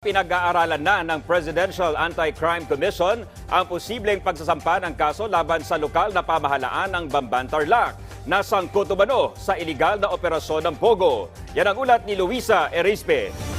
Pinag-aaralan na ng Presidential Anti-Crime Commission ang posibleng pagsasampa ng kaso laban sa lokal na pamahalaan ng Bamban Tarlac na sangkot umano sa iligal na operasyon ng Pogo. Yan ang ulat ni Luisa Erispe.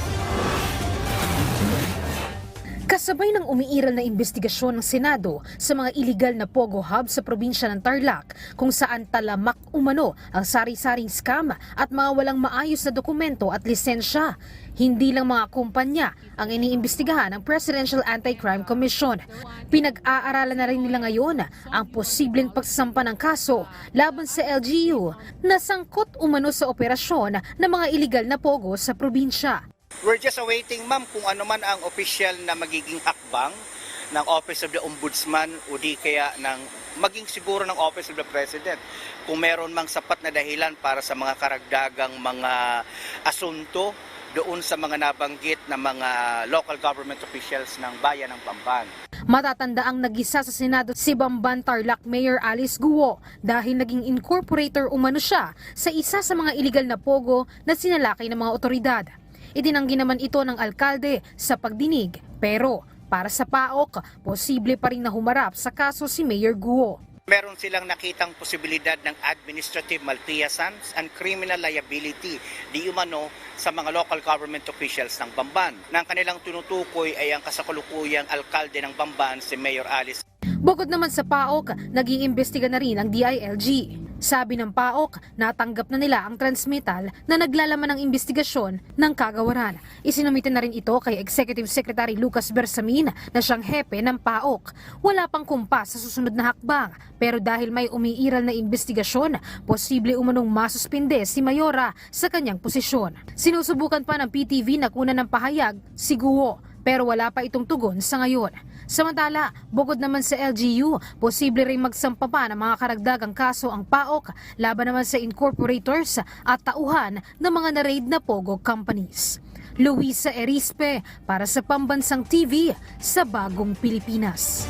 Kasabay ng umiiral na investigasyon ng Senado sa mga iligal na Pogo Hub sa probinsya ng Tarlac kung saan talamak umano ang sari-saring scam at mga walang maayos na dokumento at lisensya. Hindi lang mga kumpanya ang iniimbestigahan ng Presidential Anti-Crime Commission. Pinag-aaralan na rin nila ngayon ang posibleng pagsasampa ng kaso laban sa LGU na sangkot umano sa operasyon ng mga iligal na Pogo sa probinsya. We're just awaiting, ma'am, kung ano man ang official na magiging hakbang ng Office of the Ombudsman o di kaya ng maging siguro ng Office of the President kung meron mang sapat na dahilan para sa mga karagdagang mga asunto doon sa mga nabanggit na mga local government officials ng bayan ng Bamban. Matatanda ang nagisa sa Senado si Bamban Tarlac Mayor Alice Guo dahil naging incorporator umano siya sa isa sa mga iligal na pogo na sinalakay ng mga otoridad. Itinanggi naman ito ng alkalde sa pagdinig pero para sa PAOK, posible pa rin na humarap sa kaso si Mayor Guo. Meron silang nakitang posibilidad ng administrative malfeasance and criminal liability di umano sa mga local government officials ng Bamban. Nang kanilang tinutukoy ay ang kasakulukuyang alkalde ng Bamban, si Mayor Alice Bukod naman sa PAOK, nag-iimbestiga na rin ang DILG. Sabi ng PAOK, natanggap na nila ang transmittal na naglalaman ng investigasyon ng kagawaran. Isinumitin na rin ito kay Executive Secretary Lucas Bersamin na siyang hepe ng PAOK. Wala pang kumpas sa susunod na hakbang, pero dahil may umiiral na investigasyon, posible umanong masuspinde si Mayora sa kanyang posisyon. Sinusubukan pa ng PTV na kunan ng pahayag si Guo pero wala pa itong tugon sa ngayon. Samantala, bukod naman sa LGU, posible rin magsampa pa ng mga karagdagang kaso ang PAOK laban naman sa incorporators at tauhan ng mga na-raid na Pogo companies. Luisa Erispe para sa Pambansang TV sa Bagong Pilipinas.